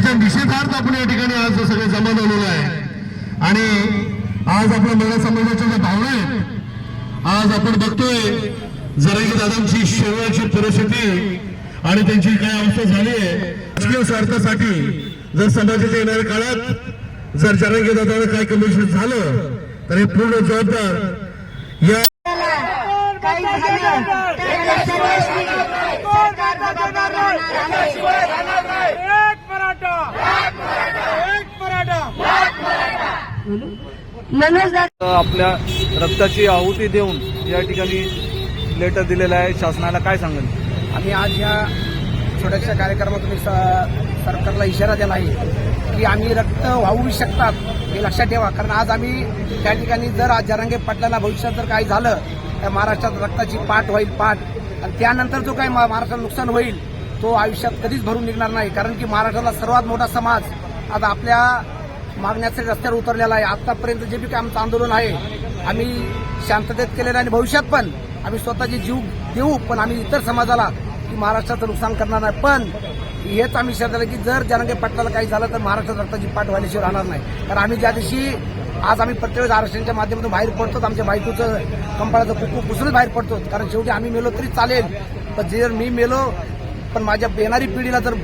त्याच्या निषेधार्थ आपण या ठिकाणी आज सगळे जमा झालेलो आहे. आणि आज आपल्या मराठा समाजाच्या ज्या भावना आहेत आज आपण बघतोय जरांगी दादांची शरीराची परिस्थिती आणि त्यांची काय अवस्था झाली आहे. राजकीय स्वार्थासाठी जर समाजाच्या येणाऱ्या काळात जर जरांगी दादाला काय कमिशन झालं तर हे पूर्ण जबाबदार या काही झालं तर सर्व श्रीमंत जबाबदार राहणार आहे. एक मराठा एक मराठा मनोज दादा आपल्या रक्ताची आहुती देऊन या ठिकाणी लेटर दिलेलं आहे. शासनाला काय सांगेल? आम्ही आज या छोट्याशा कार्यक्रमातून सरकारला इशारा दिला आहे की आम्ही रक्त वाहू शकतात हे लक्षात ठेवा. कारण आज आम्ही त्या ठिकाणी जर आज जरांगे पाटलांना भविष्यात जर काही झालं तर महाराष्ट्रात रक्ताची पाठ होईल पाठ. आणि त्यानंतर जो काही महाराष्ट्राला नुकसान होईल तो आयुष्यात कधीच भरून निघणार नाही. कारण की महाराष्ट्राला सर्वात मोठा समाज आता आपल्या मागण्यासाठी रस्त्यावर उतरलेला आहे. आतापर्यंत जे बी काय आमचं आंदोलन आहे आम्ही शांततेत केलेलं आणि भविष्यात पण आम्ही स्वतःचे जीव देऊ पण आम्ही इतर समाजाला की महाराष्ट्राचं नुकसान करणार नाही. पण हेच आम्ही शब्द की जर जनांगे पाटलाला काही झालं तर महाराष्ट्रात रक्ताची पाठ व्हायल्याशिवाय राहणार नाही. कारण आम्ही ज्या दिवशी आज आम्ही प्रत्येक आरक्षणाच्या माध्यमातून बाहेर पडतो आमच्या बायकोचं कंपाळाचं कुकू पुसूनच बाहेर पडतो कारण शेवटी आम्ही मेलो तरी चालेल. पण जर मी मेलो पण माझ्या येणारी पिढीला जर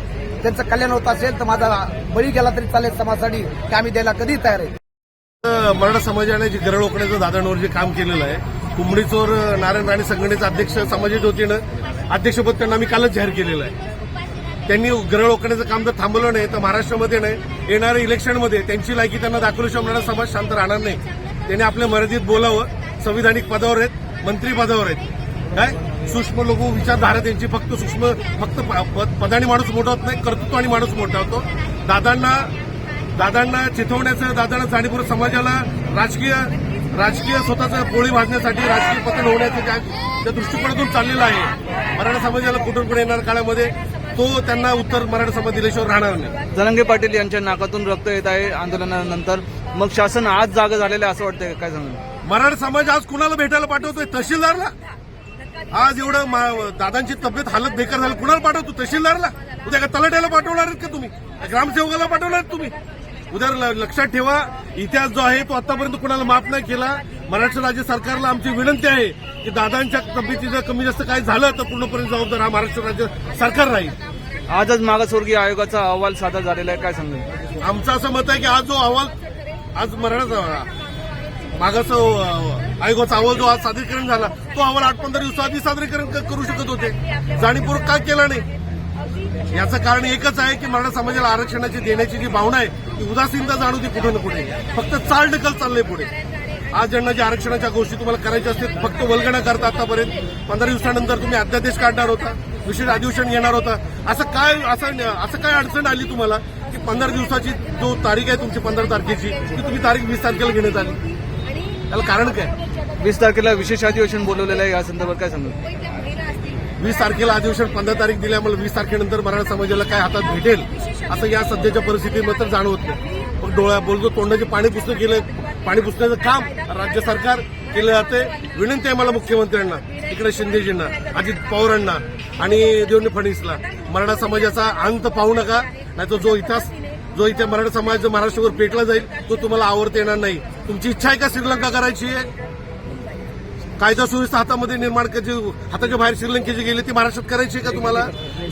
त्यांचं कल्याण होत असेल तर माझा बळी गेला तरी चालेल समाजासाठी की आम्ही द्यायला कधी तयार आहे. मराठा समाजाने जे गरळ ओकण्याचं दादांवर जे काम केलेलं आहे कुंबडी चोर नारायण राणे संघटनेचे अध्यक्ष समाजाच्या वतीनं अध्यक्षपद त्यांना आम्ही कालच जाहीर केलेलं आहे. त्यांनी गरळ ओकण्याचं काम जर थांबवलं नाही तर महाराष्ट्रामध्ये नाही येणाऱ्या इलेक्शनमध्ये त्यांची लायकी त्यांना दाखवल्याशिवाय मराठा समाज शांत राहणार नाही. त्यांनी आपल्या मर्यादित बोलावं संविधानिक पदावर आहेत मंत्री पदावर आहेत. काय? सूक्ष्म लोक विचारधारा त्यांची फक्त सूक्ष्म फक्त पदाने माणूस मोठा होत नाही कर्तृत्वाने माणूस मोठा होतो. दादांना दादांना चिथवण्याचं दादांना जाणीवपूर्वक समाजाला राजकीय राजकीय स्वतःचं पोळी भाजण्यासाठी राजकीय पतन होण्याचं त्या त्या दृष्टिकोनातून चाललेलं आहे. मराठा समाजाला कुठून कुठे येणार काळामध्ये तो त्यांना उत्तर मराठा समाज दिल्याशिवाय राहणार नाही. जलंगे पाटील यांच्या नाकातून रक्त येत आहे आंदोलनानंतर. मग शासन आज जागा झालेलं आहे असं वाटतंय काय सांगेल मराठा समाज आज कुणाला भेटायला पाठवतोय? तहसीलदारला? आज एवढं दादांची तब्येत हालत बेकार झाली. कुणाला पाठवतो? तहसीलदारला? उद्या का तलाट्याला पाठवणार आहेत का तुम्ही? ग्रामसेवकाला पाठवणार तुम्ही? उद्या लक्षात ठेवा इतिहास जो आहे तो आतापर्यंत कुणाला माफ नाही केला. महाराष्ट्र राज्य सरकारला आमची विनंती आहे की दादांच्या तब्येतीचं कमी जास्त काय झालं तर पूर्णपणे जबाबदार हा महाराष्ट्र राज्य सरकार राहील. आजच मागासवर्गीय आयोगाचा अहवाल सादर झालेला आहे. काय सांगेल आमचं असं मत आहे की आज जो अहवाल आज मराठा मागास आयोगाचा अहवाल जो आज सादरीकरण झाला तो अहवाल आठ पंधरा दिवसाआधी सादरीकरण करू शकत होते. जाणीवपूर्वक का केला नाही? याचं कारण एकच आहे की मराठा समाजाला आरक्षणाची देण्याची जी भावना आहे ती उदासीनता दे कुठे ना कुठे. फक्त चाल ढकल चाललंय पुढे. आज ज्यांना ज्या आरक्षणाच्या गोष्टी तुम्हाला करायच्या असतील फक्त वलगणा करता आतापर्यंत. पंधरा दिवसानंतर तुम्ही अध्यादेश काढणार होता विशेष अधिवेशन घेणार होता. असं काय असं असं काय अडचण आली तुम्हाला की पंधरा दिवसाची जो तारीख आहे तुमची पंधरा तारखेची ती तुम्ही तारीख वीस तारखेला घेण्यात आली? त्याला कारण काय? वीस तारखेला विशेष अधिवेशन बोलवलेलं आहे या संदर्भात काय सांगेल वीस तारखेला अधिवेशन पंधरा तारीख दिल्यामुळे वीस तारखेनंतर मराठा समाजाला काय हातात भेटेल असं या सध्याच्या परिस्थितीमध्ये तर जाणवत नाही. मग डोळ्या बोलतो तोंडाचे पाणी पुसणं केलं पाणी पुसण्याचं काम राज्य सरकार केलं जाते विनंती आहे मला मुख्यमंत्र्यांना इकडे शिंदेजींना अजित पवारांना आणि देवेंद्र फडणवीसला मराठा समाजाचा अंत पाहू नका नाही तो जो इतिहास जो इथे मराठा समाज जो महाराष्ट्रावर पेटला जाईल तो तुम्हाला आवडता येणार नाही. तुमची इच्छा आहे का श्रीलंका करायची? आहे कायदा सुव्यवस्था हातामध्ये निर्माण करायची हाताच्या बाहेर श्रीलंकेची गेली ती महाराष्ट्रात करायची का तुम्हाला?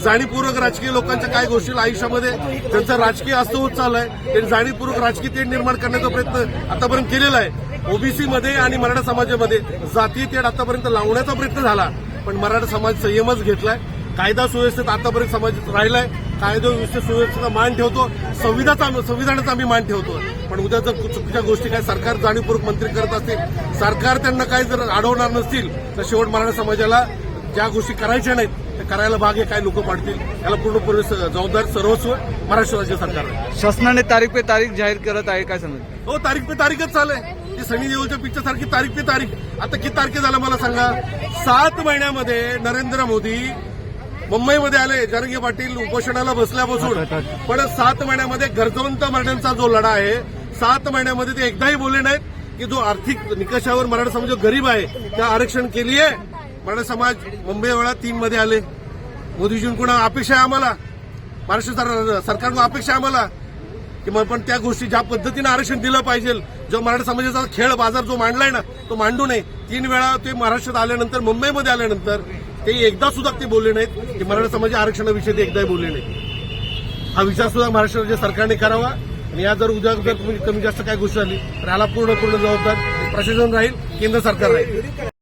जाणीवपूर्वक राजकीय लोकांच्या काय गोष्टी आयुष्यामध्ये? त्यांचं राजकीय अस्त होत चाललाय त्यांनी जाणीवपूर्वक राजकीय तेढ निर्माण करण्याचा प्रयत्न आतापर्यंत केलेला आहे. ओबीसी मध्ये आणि मराठा समाजामध्ये जातीय तेढ आतापर्यंत लावण्याचा प्रयत्न झाला. पण मराठा समाज संयमच घेतलाय. कायदा सुव्यवस्थेत आतापर्यंत समाज राहिलाय. कायदा व्यवस्थेत सुव्यवस्थेचा मान ठेवतो. संविधानाचा संविधानाचा आम्ही मान ठेवतो. पण उद्या जर चुकीच्या गोष्टी काय सरकार जाणीवपूर्वक मंत्री करत असतील सरकार त्यांना काही जर अडवणार नसतील तर शेवट मराठा समाजाला ज्या गोष्टी करायच्या नाहीत त्या करायला भाग हे काय लोक पाडतील याला पूर्णपणे जबाबदार सर्वस्व महाराष्ट्र राज्य सरकार आहे. शासनाने तारीख पे तारीख जाहीर करत आहे काय सांगेल हो तारीख पे तारीखच चालय ती सनी देओलच्या पिक्चर सारखी तारीख पे तारीख. आता किती तारखे झालं मला सांगा? सात महिन्यामध्ये नरेंद्र मोदी मुंबईमध्ये आले. जरंगे पाटील उपोषणाला बसल्यापासून पण सात महिन्यामध्ये गरजवंत मराठ्यांचा जो लढा आहे सात महिन्यामध्ये ते एकदाही बोलले नाहीत की जो आर्थिक निकषावर मराठा समाज जो गरीब आहे त्या आरक्षण केली आहे मराठा समाज मुंबई वेळा तीन मध्ये आले. मोदीजींकडून अपेक्षा आहे आम्हाला? महाराष्ट्र सर- सरकारकडून अपेक्षा आहे आम्हाला? की मग पण त्या गोष्टी ज्या पद्धतीने आरक्षण दिलं पाहिजे जो मराठा समाजाचा खेळ बाजार जो मांडलाय ना तो मांडू नये. तीन वेळा ते महाराष्ट्रात आल्यानंतर मुंबईमध्ये आल्यानंतर ते एकदा सुद्धा ते बोलले नाहीत की मराठा समाज आरक्षणाविषयी ते एकदाही बोलले नाहीत. हा विचार सुद्धा महाराष्ट्र राज्य सरकारने करावा आणि या जर उद्या जर कमी जास्त काय गोष्ट झाली तर याला पूर्ण पूर्ण जबाबदार प्रशासन राहील केंद्र सरकार राहील.